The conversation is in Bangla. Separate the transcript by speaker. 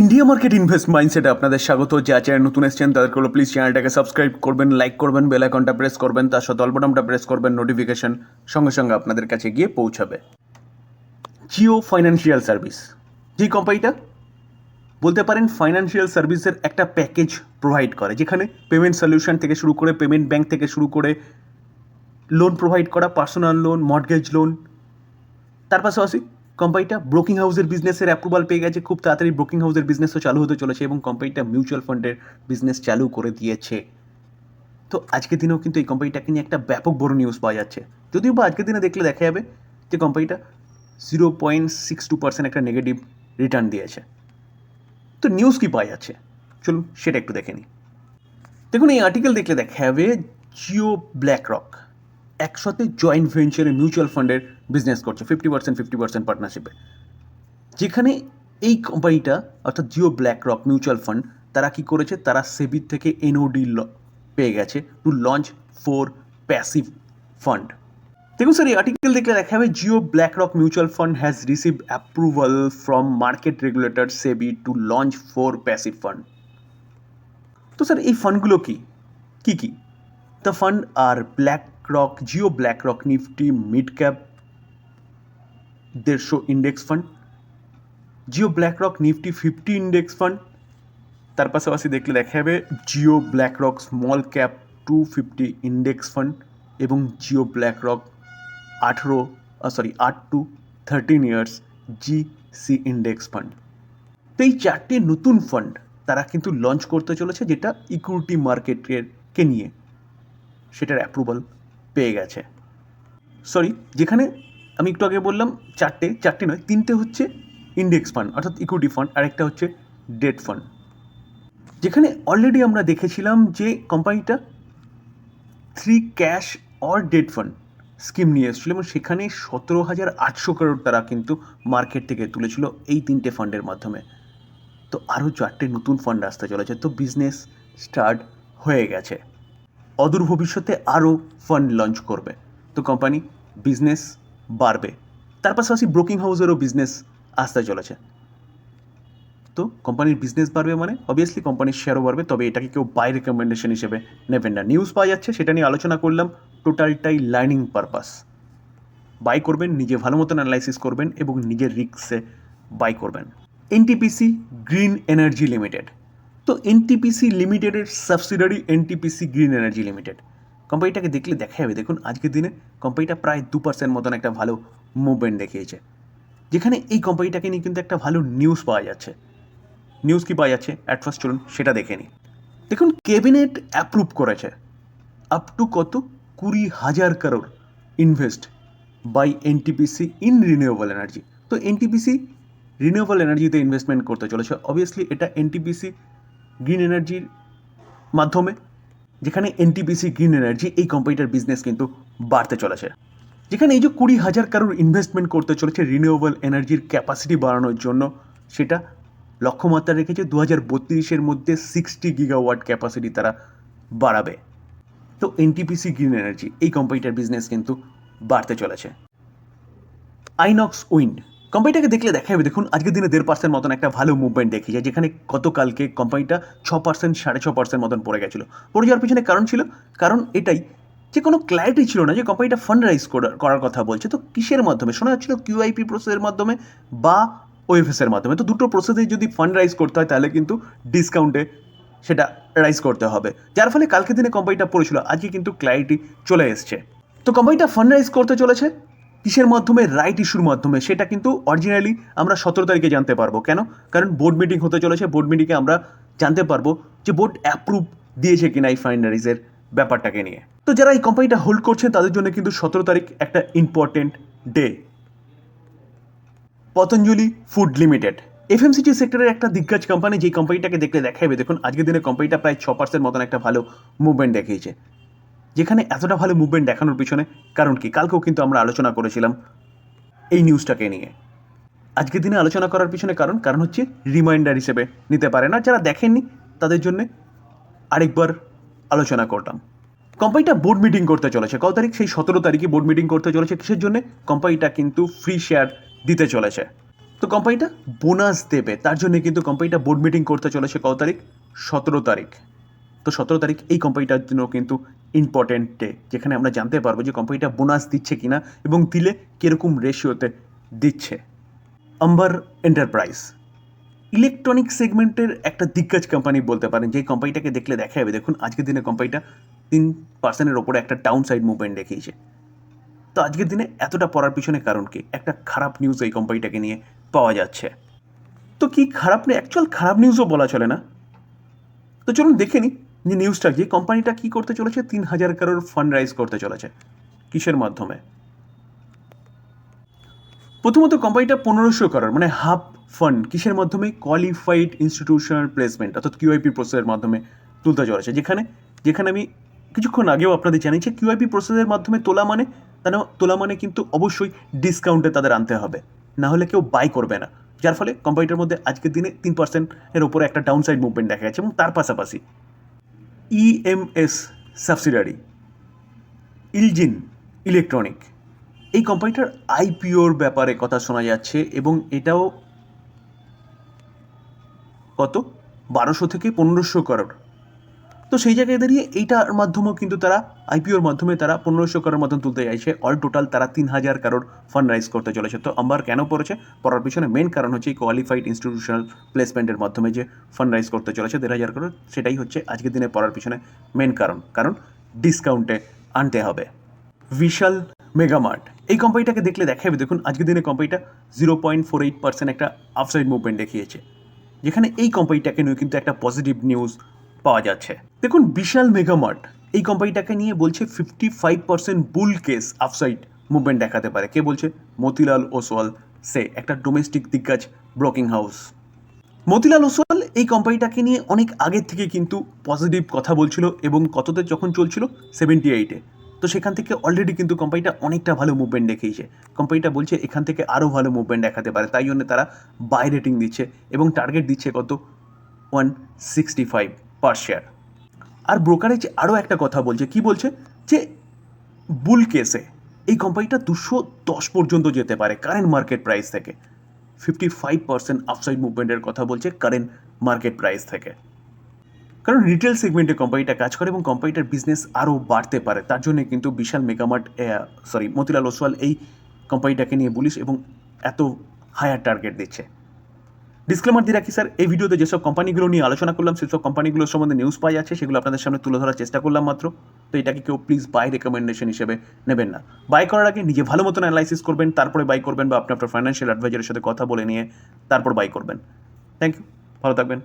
Speaker 1: ইন্ডিয়া মার্কেট ইনভেস্ট মাইন্ডসেটে আপনাদের স্বাগত। যা চ্যানেল নতুন এসছেন, তাদেরকে হলো প্লিজ চ্যানেলটাকে সাবস্ক্রাইব করবেন লাইক করবেন বেল আইকনটা প্রেস করবেন, তার সাথে অল্পটামটা প্রেস করবেন নোটিফিকেশন সঙ্গে সঙ্গে আপনাদের কাছে গিয়ে পৌঁছাবে। জিও ফাইন্যান্সিয়াল সার্ভিস যেই কোম্পানিটা বলতে পারেন ফাইন্যান্সিয়াল সার্ভিসের একটা প্যাকেজ প্রোভাইড করে, যেখানে পেমেন্ট সলিউশন থেকে শুরু করে পেমেন্ট ব্যাংক থেকে শুরু করে লোন প্রোভাইড করা পার্সোনাল লোন মর্টগেজ লোন তার পাশাপাশি কোম্পানিটা ব্রোকিং হাউসের বিজনেসের অ্যাপ্রুভাল পেয়ে গেছে, খুব তাড়াতাড়ি ব্রোকিং হাউসের বিজনেসও চালু হতে চলেছে এবং কোম্পানিটা মিউচুয়াল ফান্ডের বিজনেস চালু করে দিয়েছে। তো আজকের দিনেও কিন্তু এই কোম্পানিটাকে নিয়ে একটা ব্যাপক বড় নিউজ পাওয়া যাচ্ছে। যদিও বা আজকের দিনে দেখলে দেখা যাবে যে কোম্পানিটা zero point six two percent একটা নেগেটিভ রিটার্ন দিয়েছে। তো নিউজ কী পাওয়া যাচ্ছে? চলুন সেটা একটু দেখে নিই। দেখুন, এই আর্টিকেল দেখলে দেখা যাবে জিও ব্ল্যাক রক একসাথে জয়েন্ট ভেঞ্চারে মিউচুয়াল ফান্ডের বিজনেস করছে ফিফটি পার্সেন্ট ফিফটি পার্সেন্ট পার্টনারশিপে যেখানে এই কোম্পানিটা অর্থাৎ Jio black rock mutual fund তারা কি করেছে? তারা সেবির থেকে এনওডি পেয়ে গেছে to launch four passive fund দেখুন স্যার এই আর্টিকেল দেখলে দেখা যাবে Jio BlackRock mutual fund has receive approval from market regulator SEBI to launch four passive fund তো স্যার এই ফান্ডগুলো কি? কি কি? The fund R BlackRock Jio BlackRock Nifty mid cap দেড়শো index fund Jio BlackRock Nifty fifty index fund তার পাশাপাশি দেখলে দেখা যাবে Jio BlackRock small cap two fifty index fund এবং জিও ব্ল্যাক রক আঠেরো সরি আট to thirteen years G C index fund তো এই চারটে নতুন ফান্ড তারা কিন্তু লঞ্চ করতে চলেছে যেটা ইকুইটি মার্কেটের কে নিয়ে, সেটার অ্যাপ্রুভাল পেয়ে গেছে। সরি যেখানে আমি একটু আগে বললাম চারটে চারটে নয়, তিনটে হচ্ছে ইন্ডেক্স ফান্ড অর্থাৎ ইকুইটি ফান্ড আর একটা হচ্ছে ডেট ফান্ড যেখানে অলরেডি আমরা দেখেছিলাম যে কোম্পানিটা three cash or debt fund scheme নিয়ে এসেছিল এবং সেখানে সতেরো হাজার আটশো করোড় তারা কিন্তু মার্কেট থেকে তুলেছিল এই তিনটে ফান্ডের মাধ্যমে। তো আরও চারটে নতুন ফান্ড আসতে চলেছে, তো বিজনেস স্টার্ট হয়ে গেছে। অদূর ভবিষ্যতে আরও ফান্ড লঞ্চ করবে। তো কোম্পানি বিজনেস বাড়বে। তার পাশাপাশি ব্রোকিং হাউসেরও বিজনেস আসতে চলেছে। তো কোম্পানির বিজনেস বাড়বে মানে অবভিয়াসলি কোম্পানির শেয়ারও বাড়বে, তবে এটাকে কেউ বাই রেকমেন্ডেশন হিসেবে নেবেন না। নিউজ পাওয়া যাচ্ছে, সেটা নিয়ে আলোচনা করলাম। টোটালটাই লার্নিং পারপাস বাই করবেন, নিজে ভালো মতন অ্যানালাইসিস করবেন এবং নিজের রিক্সে বাই করবেন। এনটিপিসি গ্রিন এনার্জি লিমিটেড তো এনটিপিসি লিমিটেডের subsidiary NTPC green energy limited কোম্পানিটাকে দেখলে দেখা যাবে দেখুন, আজকের দিনে কোম্পানিটা প্রায় দু পার্সেন্ট মতন একটা ভালো মুভমেন্ট দেখিয়েছে। যেখানে এই কোম্পানিটাকে নিয়ে কিন্তু একটা ভালো নিউজ পাওয়া যাচ্ছে। নিউজ কি পাওয়া যাচ্ছে? অ্যাট ফার্স্ট চলুন, সেটা দেখে নিই। দেখুন ক্যাবিনেট অ্যাপ্রুভ করেছে। আপ টু কত? কুড়ি হাজার crore invest by NTPC in renewable energy তো এনটিপিসি রিনিউয়েবল এনার্জিতে ইনভেস্টমেন্ট করতে চলেছে। অবভিয়াসলি এটা এনটিপিসি গ্রিন এনার্জির মাধ্যমে, যেখানে এনটিপিসি গ্রিন এনার্জি এই কোম্পানিটার বিজনেস কিন্তু বাড়তে চলেছে। যেখানে এই যে কুড়ি হাজার কারোর ইনভেস্টমেন্ট করতে চলেছে রিনিউয়েবল এনার্জির ক্যাপাসিটি বাড়ানোর জন্য, সেটা লক্ষ্যমাত্রা রেখেছে দু হাজার বত্রিশের মধ্যে সিক্সটি গিগাওয়াট ক্যাপাসিটি তারা বাড়াবে। তো এনটিপিসি গ্রিন এনার্জি এই কোম্পানিটার বিজনেস কিন্তু বাড়তে চলেছে। আইনক্স উইন্ড কোম্পানিটাকে দেখলে দেখা যাবে, দেখুন, আজকের দিনে দেড় পার্সেন্ট মতন একটা ভালো মুভমেন্ট দেখি যায় যেখানে গতকালকে কোম্পানিটা ছ পার্সেন্ট সাড়ে ছ পার্সেন্ট মতন পড়ে গেছিল। পড়ে যাওয়ার পিছনে কারণ ছিল, কারণ এটাই যে কোনো ক্ল্যারিটি ছিল না যে কোম্পানিটা ফান্ড রাইজ করার কথা বলছে। তো কিসের মাধ্যমে? শোনা যাচ্ছিল কিউআইপি প্রসেসের মাধ্যমে বা ওএফএসের মাধ্যমে। তো দুটো প্রসেসে যদি ফান্ড রাইজ করতে হয়, তাহলে কিন্তু ডিসকাউন্টে সেটা রাইজ করতে হবে। যার ফলে কালকে দিনে কোম্পানিটা পড়েছিল, আজকে কিন্তু ক্ল্যারিটি চলে এসছে। তো কোম্পানিটা ফান্ড রাইজ করতে চলেছে কিসের মাধ্যমে? রাইট ইস্যুর মাধ্যমে। সেটা কিন্তু অরিজিনালি আমরা সতেরো তারিখে জানতে পারব। কেন? কারণ বোর্ড মিটিং হতে চলেছে। বোর্ড মিটিংয়ে আমরা জানতে পারব যে বোর্ড অ্যাপ্রুভ দিয়েছে কিনা এই ফাইন রাইজের ব্যাপারটাকে নিয়ে। তো যারা এই কোম্পানিটা হোল্ড করছেন তাদের জন্য কিন্তু সতেরো তারিখ একটা important day Patanjali food limited FMCG sector একটা দিগ্গজ কোম্পানি যেই কোম্পানিটাকে দেখলে দেখা যাবে দেখুন, আজকের দিনে কোম্পানিটা প্রায় ছ পার্সেন্ট মতন একটা ভালো মুভমেন্ট দেখিয়েছে। যেখানে এতটা ভালো মুভমেন্ট দেখানোর পিছনে কারণ কি? কালকেও কিন্তু আমরা আলোচনা করেছিলাম এই নিউজটাকে নিয়ে। আজকের দিনে আলোচনা করার পিছনে কারণ কারণ হচ্ছে রিমাইন্ডার হিসেবে নিতে পারে না যারা দেখেননি, তাদের জন্য আরেকবার আলোচনা করলাম। কোম্পানিটা বোর্ড মিটিং করতে চলেছে। কত তারিখ? সেই সতেরো তারিখে বোর্ড মিটিং করতে চলেছে। কিসের জন্য? কোম্পানিটা কিন্তু ফ্রি শেয়ার দিতে চলেছে। তো তো কোম্পানিটা বোনাস দেবে। তার জন্য কিন্তু কোম্পানিটা বোর্ড মিটিং করতে চলেছে কত তারিখ? সতেরো তারিখ। তো সতেরো তারিখ এই কোম্পানিটার জন্য কিন্তু ইম্পর্টেন্ট ডে যেখানে আমরা জানতে পারব যে কোম্পানিটা বোনাস দিচ্ছে কিনা এবং দিলে কীরকম রেশিওতে দিচ্ছে। আম্বার এন্টারপ্রাইজ ইলেকট্রনিক সেগমেন্টের একটা দিগ্গজ কোম্পানি বলতে পারেন, যে কোম্পানিটাকে দেখলে দেখা যাবে, দেখুন আজকের দিনে কোম্পানিটা তিন পার্সেন্টের ওপরে একটা ডাউন সাইড মুভমেন্ট দেখিয়েছে। তো আজকের দিনে এতটা পড়ার পিছনে কারণ কি? একটা খারাপ নিউজ এই কোম্পানিটাকে নিয়ে পাওয়া যাচ্ছে। তো কি খারাপ নেই অ্যাকচুয়াল খারাপ নিউজও বলা চলে না? তো চলুন দেখে নিই যে নিউজটা যে কোম্পানিটা কি করতে চলেছে, তিন হাজার কারোর ফান্ড রাইজ করতে চলেছে। কিসের মাধ্যমে? প্রথমত কোম্পানিটা পনেরোশো করোড় মানে হাফ ফান্ড কিসের মাধ্যমে? কোয়ালিফাইড ইনস্টিটিউশনাল প্লেসমেন্ট অর্থাৎ কিউআইপি প্রসেসের মাধ্যমে তুলতে চলেছে। যেখানে যেখানে আমি কিছুক্ষণ আগেও আপনাদের জানিয়েছি কিউআইপি প্রসেসের মাধ্যমে তোলা মানে তারা তোলা মানে কিন্তু অবশ্যই ডিসকাউন্টে তাদের আনতে হবে। না হলে কেউ বাই করবে না। যার ফলে কোম্পানিটার মধ্যে আজকের দিনে তিন পার্সেন্টের ওপরে একটা ডাউন সাইড মুভমেন্ট দেখা গেছে এবং তার পাশাপাশি ইএমএস সাবসিডারি ইলজিন ইলেকট্রনিক এই কোম্পানিটার আইপিওর ব্যাপারে কথা শোনা যাচ্ছে এবং এটাও কত? বারোশো থেকে পনেরোশো করোড় তো সেই জায়গায় দাঁড়িয়ে এইটার মাধ্যমেও কিন্তু তারা আইপিওর মাধ্যমে তারা পনেরোশো করোড় মতন তুলতে চাইছে। অল টোটাল তারা তিন হাজার কারোর ফান্ড রাইজ করতে চলেছে। তো আমার কেন পড়েছে? পড়ার পিছনে মেন কারণ হচ্ছে এই কোয়ালিফাইড ইনস্টিটিউশনাল প্লেসমেন্টের মাধ্যমে যে ফান্ড রাইজ করতে চলেছে দেড় হাজার করোড় সেটাই হচ্ছে আজকের দিনে পড়ার পিছনে মেন কারণ। কারণ ডিসকাউন্টে আনতে হবে। বিশাল মেগামার্ট এই কোম্পানিটাকে দেখলে দেখা যাবে দেখুন আজকের দিনে কোম্পানিটা zero point four eight percent একটা আফসাইড মুভমেন্ট দেখিয়েছে। যেখানে এই কোম্পানিটাকে নিয়ে কিন্তু একটা পজিটিভ নিউজ পাওয়া যাচ্ছে। দেখুন, বিশাল মেগামার্ট। এই কোম্পানিটাকে নিয়ে বলছে fifty five percent bull case upside movement দেখাতে পারে। কে বলছে? মতিলাল ওসওয়াল। সে একটা ডোমেস্টিক দিগ্গজ ব্রোকিং হাউস মতিলাল ওসওয়াল এই কোম্পানিটাকে নিয়ে অনেক আগের থেকে কিন্তু পজিটিভ কথা বলছিল এবং কততে যখন চলছিল? সেভেন্টি এইটে তো সেখান থেকে অলরেডি কিন্তু কোম্পানিটা অনেকটা ভালো মুভমেন্ট দেখিয়েছে। কোম্পানিটা বলছে এখান থেকে আরও ভালো মুভমেন্ট দেখাতে পারে। তাই জন্য তারা বাই রেটিং দিচ্ছে এবং টার্গেট দিচ্ছে কত? One sixty five per share আর ব্রোকারেজ আরও একটা কথা বলছে, কি বলছে? যে বুল কেসে এই কোম্পানিটা দুশো দশ পর্যন্ত যেতে পারে কারেন্ট মার্কেট প্রাইস থেকে। ফিফটি ফাইভ পার্সেন্ট আফসাইড মুভমেন্টের কথা বলছে কারেন্ট মার্কেট প্রাইস থেকে। কারণ রিটেল সেগমেন্টে কোম্পানিটা কাজ করে এবং কোম্পানিটার বিজনেস আরও বাড়তে পারে। তার জন্য কিন্তু Vishal mega mart sorry Motilal Oswal এই কোম্পানিটাকে নিয়ে বলিস এবং এত হায়ার টার্গেট দিচ্ছে। ডিসক্লেমার দিয়ে রাখি, স্যার, এই ভিডিওতে যেসব কোম্পানিগুলো নিয়ে আলোচনা করলাম, সেসব কোম্পানিগুলোর সম্বন্ধে নিউজ পাই আছে, সেগুলো আপনাদের সামনে তুলে ধরার চেষ্টা করলাম মাত্র। তো এটাকে কেউ প্লিজ বাই রেকমেন্ডেশন হিসেবে নেবেন না। বাই করার আগে নিজে ভালো মতন অ্যানালাইসিস করবেন, তারপরে বাই করবেন বা আপনি আপনার ফাইন্যান্সিয়াল অ্যাডভাইজারের সাথে কথা বলে নিয়ে তারপর বাই করবেন। থ্যাংক ইউ ভালো থাকবেন।